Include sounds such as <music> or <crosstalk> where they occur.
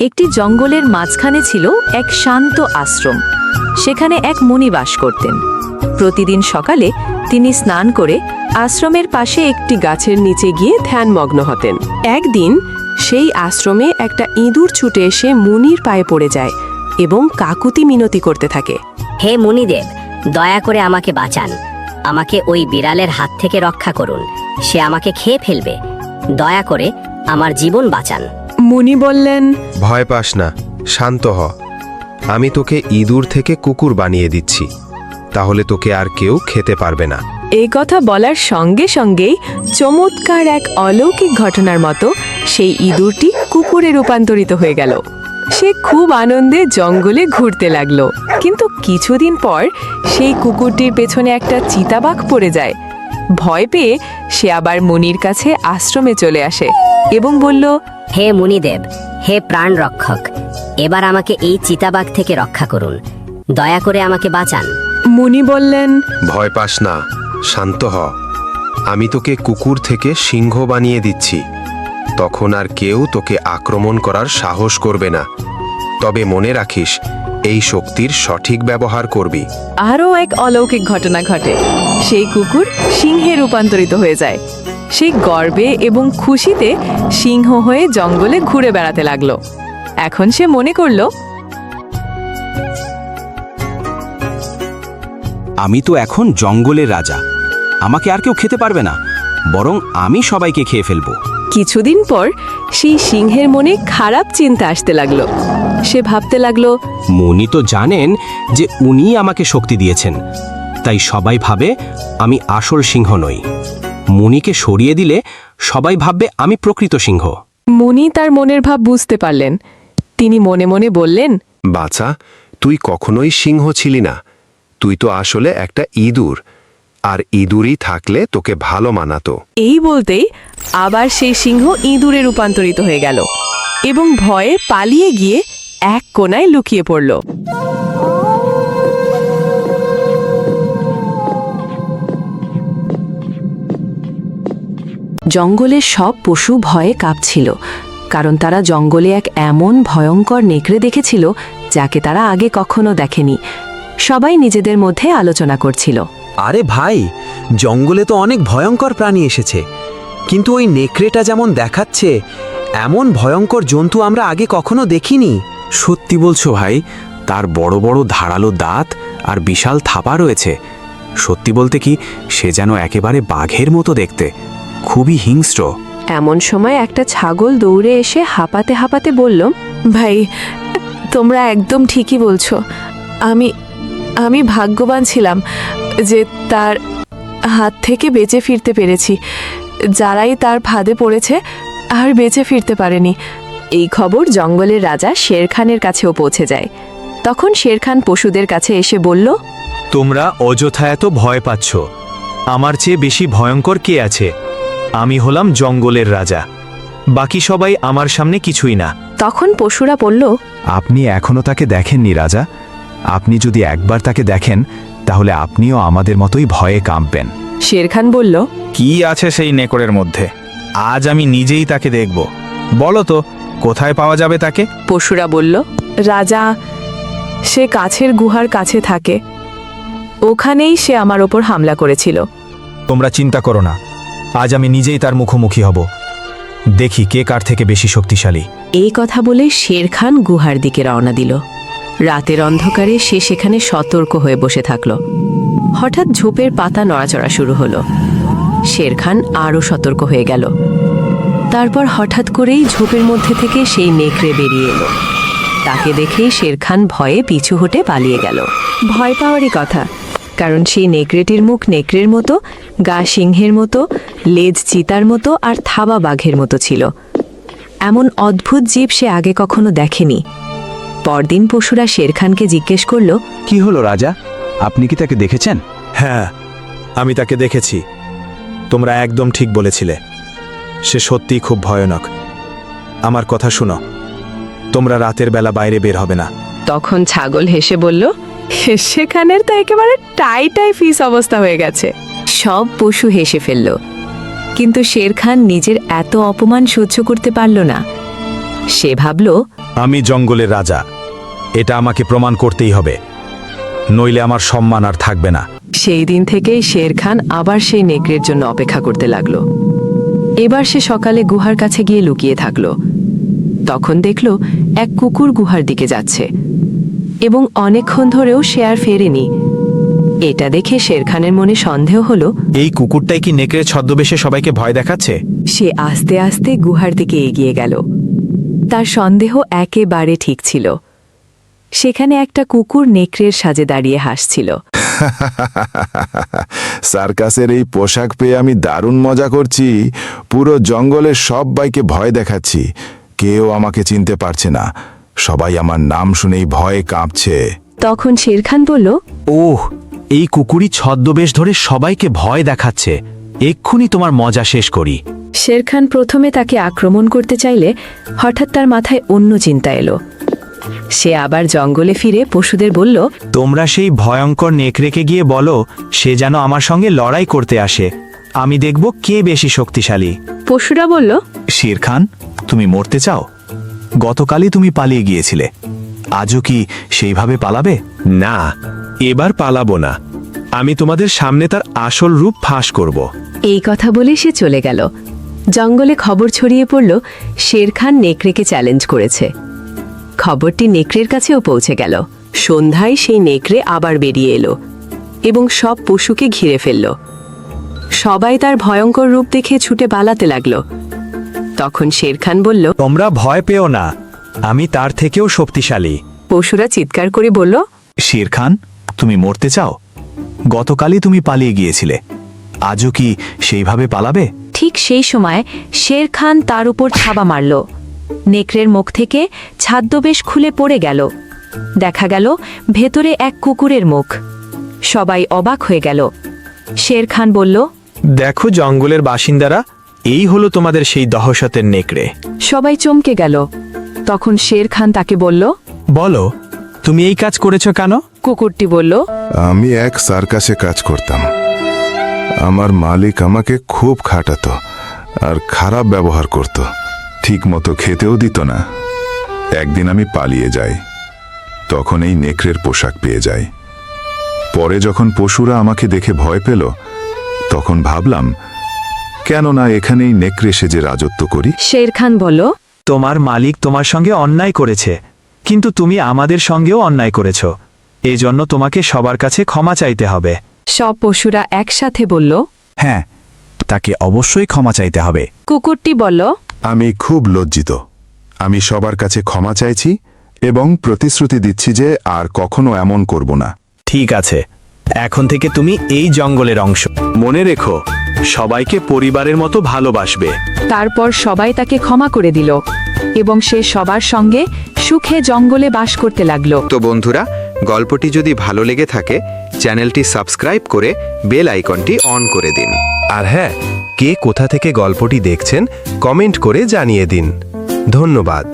একটি জঙ্গলের মাঝখানে ছিল এক শান্ত আশ্রম। সেখানে এক মুনি বাস করতেন। প্রতিদিন সকালে তিনি স্নান করে আশ্রমের পাশে একটি গাছের নিচে গিয়ে ধ্যানমগ্ন হতেন। একদিন সেই আশ্রমে একটা ইঁদুর ছুটে এসে মুনির পায়ে পড়ে যায় এবং কাকুতি মিনতি করতে থাকে। হে মুনিদেব, দয়া করে আমাকে বাঁচান। আমাকে ওই বিড়ালের হাত থেকে রক্ষা করুন। সে আমাকে খেয়ে ফেলবে। দয়া করে আমার জীবন বাঁচান। মুনি বললেন ভয় পাস না শান্ত হ। আমি তোকে ইঁদুর থেকে কুকুর বানিয়ে দিচ্ছি। তাহলে তোকে আর কেউ খেতে পারবে না। এই কথা বলার সঙ্গে সঙ্গেই চমৎকার এক অলৌকিক ঘটনার মতো সেই ইঁদুরটি কুকুরে রূপান্তরিত হয়ে গেল। সে খুব আনন্দে জঙ্গলে ঘুরতে লাগল। কিন্তু কিছুদিন পর সেই কুকুরটির পেছনে একটা চিতাবাঘ পড়ে যায়। ভয় পেয়ে সে আবার মনির কাছে আশ্রমে চলে আসে। এবং বলল হে মুনিদেব হে প্রাণ রক্ষক এবার আমাকে এই চিতাবাঘ থেকে রক্ষা করুন। দয়া করে আমাকে বাঁচান। মুনি বললেন ভয় পাস না শান্ত হ। আমি তোকে কুকুর থেকে সিংহ বানিয়ে দিচ্ছি। তখন আর কেউ তোকে আক্রমণ করার সাহস করবে না। তবে মনে রাখিস এই শক্তির সঠিক ব্যবহার করবি। আরও এক অলৌকিক ঘটনা ঘটে। সেই কুকুর সিংহে রূপান্তরিত হয়ে যায়। সেই গর্বে এবং খুশিতে সিংহ হয়ে জঙ্গলে ঘুরে বেড়াতে লাগল। এখন সে মনে করল আমি তো এখন জঙ্গলের রাজা। আমাকে আর কেউ খেতে পারবে না বরং আমি সবাইকে খেয়ে ফেলব। কিছুদিন পর সেই সিংহের মনে খারাপ চিন্তা আসতে লাগল। সে ভাবতে লাগল মনি তো জানেন যে উনি আমাকে শক্তি দিয়েছেন তাই সবাই ভাবে আমি আসল সিংহ নই। মনিকে সরিয়ে দিলে সবাই ভাববে আমি প্রকৃত সিংহ। মুনি তার মনের ভাব বুঝতে পারলেন। তিনি মনে মনে বললেন বাছা তুই কখনোই সিংহ ছিলি না। তুই তো আসলে একটা ইঁদুর আর ইঁদুরই থাকলে তোকে ভালো মানাতো। এই বলতেই আবার সেই সিংহ ইঁদুরে রূপান্তরিত হয়ে গেল এবং ভয়ে পালিয়ে গিয়ে এক কোনায় লুকিয়ে পড়ল। জঙ্গলের সব পশু ভয়ে কাঁপছিল, কারণ তারা জঙ্গলে এক এমন ভয়ঙ্কর নেকড়ে দেখেছিল, যাকে তারা আগে কখনো দেখেনি। সবাই নিজেদের মধ্যে আলোচনা করছিল। আরে ভাই, জঙ্গলে তো অনেক ভয়ঙ্কর প্রাণী এসেছে, কিন্তু ওই নেকড়েটা যেমন দেখাচ্ছে, এমন ভয়ঙ্কর জন্তু আমরা আগে কখনো দেখিনি। সত্যি বলছো ভাই, তার বড় বড় ধারালো দাঁত আর বিশাল থাপা রয়েছে। সত্যি বলতে কি, সে যেন একেবারে বাঘের মতো দেখতে। খুবই হিংস্র। এমন সময় একটা ছাগল দৌড়ে এসে হাঁপাতে হাঁপাতে বলল ভাই তোমরা একদম ঠিকই বলছো। আমি আমি ভাগ্যবান ছিলাম যে তার হাত থেকে বেঁচে ফিরতে পেরেছি। যারাই তার ফাঁদে পড়েছে আর বেঁচে ফিরতে পারেনি। এই খবর জঙ্গলের রাজা শের খানের কাছেও পৌঁছে যায়। তখন শের খান পশুদের কাছে এসে বলল তোমরা অযথা এত ভয় পাচ্ছ। আমার চেয়ে বেশি ভয়ঙ্কর কে আছে? আমি হলাম জঙ্গলের রাজা। বাকি সবাই আমার সামনে কিছুই না। তখন পশুরা বলল আপনি এখনও তাকে দেখেননি রাজা। আপনি যদি একবার তাকে দেখেন তাহলে আপনিও আমাদের মতোই ভয়ে কাঁপবেন। শেরখান বলল কি আছে সেই নেকড়ের মধ্যে? আজ আমি নিজেই তাকে দেখব। বলো তো কোথায় পাওয়া যাবে তাকে? পশুরা বলল রাজা সে কাছের গুহার কাছে থাকে। ওখানেই সে আমার ওপর হামলা করেছিল। তোমরা চিন্তা করো না। আজ আমি নিজেই তার মুখোমুখি হব। দেখি কে কার থেকে বেশি শক্তিশালী। এই কথা বলে শের খান গুহার দিকে রওনা দিল। রাতের অন্ধকারে সে সেখানে সতর্ক হয়ে বসে থাকল। হঠাৎ ঝোপের পাতা নড়াচড়া শুরু হলো। শের খান আরও সতর্ক হয়ে গেল। তারপর হঠাৎ করেই ঝোপের মধ্যে থেকে সেই নেকড়ে বেরিয়ে এলো। তাকে দেখেই শের খান ভয়ে পিছু হটে পালিয়ে গেল। ভয় পাওয়ারই কথা। কারণ সেই নেকড়েটির মুখ নেকড়ের মতো গা সিংহের মতো লেজ চিতার মতো আর থাবা বাঘের মতো ছিল। এমন অদ্ভুত জীব সে আগে কখনো দেখেনি। পরদিন পশুরা শেরখানকে জিজ্ঞেস করল কি হলো রাজা? আপনি কি তাকে দেখেছেন? হ্যাঁ আমি তাকে দেখেছি। তোমরা একদম ঠিক বলেছিলে। সে সত্যিই খুব ভয়ানক। আমার কথা শুনো তোমরা রাতের বেলা বাইরে বের হবে না। তখন ছাগল হেসে বলল সেখানের তো একেবারে টাই টাই ফিস অবস্থা হয়ে গেছে। সব পশু হেসে ফেলল। কিন্তু শেরখান নিজের এত অপমান সহ্য করতে পারল না। সে ভাবল আমি জঙ্গলের রাজা। এটা আমাকে প্রমাণ করতেই হবে। নইলে আমার সম্মান আর থাকবে না। সেই দিন থেকেই শের খান আবার সেই নেকড়ের জন্য অপেক্ষা করতে লাগল। এবার সে সকালে গুহার কাছে গিয়ে লুকিয়ে থাকল। তখন দেখল এক কুকুর গুহার দিকে যাচ্ছে। এবং অনেকক্ষণ ধরেও সে আর ফেরেনি। এটা দেখে শের খানের মনে সন্দেহ হলো এই কুকুরটাই কি নেকড়ে ছদ্মবেশে সবাইকে ভয় দেখাচ্ছে? সে আস্তে আস্তে গুহার দিকে এগিয়ে গেল। তার সন্দেহ একেবারে ঠিক ছিল। সেখানে একটা কুকুর নেকড়ের সাজে দাঁড়িয়ে হাসছিল। <laughs> সার্কাসের এই পোশাক পেয়ে আমি দারুণ মজা করছি। পুরো জঙ্গলের সবাইকে ভয় দেখাচ্ছি। কেউ আমাকে চিনতে পারছে না। সবাই আমার নাম শুনেই ভয়ে কাঁপছে। তখন শেরখান বলল ওহ এই কুকুরি ছদ্মবেশ ধরে সবাইকে ভয় দেখাচ্ছে। এক্ষুনি তোমার মজা শেষ করি। শেরখান প্রথমে তাকে আক্রমণ করতে চাইলে হঠাৎ তার মাথায় অন্য চিন্তা এলো। সে আবার জঙ্গলে ফিরে পশুদের বলল তোমরা সেই ভয়ঙ্কর নেকড়েকে গিয়ে বলো সে যেন আমার সঙ্গে লড়াই করতে আসে। আমি দেখব কে বেশি শক্তিশালী। পশুরা বলল শের খান তুমি মরতে চাও? গতকালই তুমি পালিয়ে গিয়েছিলে। আজও কি সেইভাবে পালাবে? না এবার পালাবো না। আমি তোমাদের সামনে তার আসল রূপ ফাঁস করব। এই কথা বলে সে চলে গেল। জঙ্গলে খবর ছড়িয়ে পড়ল শেরখান নেকড়েকে চ্যালেঞ্জ করেছে। খবরটি নেকড়ের কাছেও পৌঁছে গেল। সন্ধ্যায় সেই নেকড়ে আবার বেরিয়ে এলো এবং সব পশুকে ঘিরে ফেলল। সবাই তার ভয়ঙ্কর রূপ দেখে ছুটে পালাতে লাগল। তখন শেরখান বলল তোমরা ভয় পেও না আমি তার থেকেও শক্তিশালী। পশুরা চিৎকার করে বলল শের খান তুমি মরতে চাও? গতকালই তুমি পালিয়ে গিয়েছিলে। আজও কি সেইভাবে পালাবে? ঠিক সেই সময় শের খান তার উপর ছাবা মারল। নেকড়ের মুখ থেকে ছাদ্যবেশ খুলে পড়ে গেল। দেখা গেল ভেতরে এক কুকুরের মুখ। সবাই অবাক হয়ে গেল। শের খান বলল দেখো জঙ্গলের বাসিন্দারা এই হলো তোমাদের সেই দহশতের নেকড়ে। সবাই চমকে গেল। তখন শের খান তাকে বলল বলো তুমি এই কাজ করেছ কেন? কুকুরটি বলল আমি এক সার্কাসে কাজ করতাম। আমার মালিক আমাকে খুব খাটাতো আর খারাপ ব্যবহার করত। ঠিক মতো খেতেও দিত না। একদিন আমি পালিয়ে যাই। তখন এই নেকড়ের পোশাক পেয়ে যাই। পরে যখন পশুরা আমাকে দেখে ভয় পেল তখন ভাবলাম কেন না এখানেই নেকড়ে সেজে রাজত্ব করি। শের খান বলল তোমার মালিক তোমার সঙ্গে অন্যায় করেছে কিন্তু তুমি আমাদের সঙ্গেও অন্যায় করেছ। এজন্য তোমাকে সবার কাছে ক্ষমা চাইতে হবে। সব পশুরা একসাথে বলল হ্যাঁ তাকে অবশ্যই ক্ষমা চাইতে হবে। কুকুরটি বলল আমি খুব লজ্জিত। আমি সবার কাছে ক্ষমা চাইছি এবং প্রতিশ্রুতি দিচ্ছি যে আর কখনো এমন করব না। ঠিক আছে এখন থেকে তুমি এই জঙ্গলের অংশ। মনে রেখো সবাইকে পরিবারের মতো ভালোবাসবে। তারপর সবাই তাকে ক্ষমা করে দিল এবং সে সবার সঙ্গে সুখে জঙ্গলে বাস করতে লাগল। তো বন্ধুরা গল্পটি যদি ভালো লেগে থাকে চ্যানেলটি সাবস্ক্রাইব করে বেল আইকনটি অন করে দিন। আর হ্যাঁ কে কোথা থেকে গল্পটি দেখছেন কমেন্ট করে জানিয়ে দিন। ধন্যবাদ।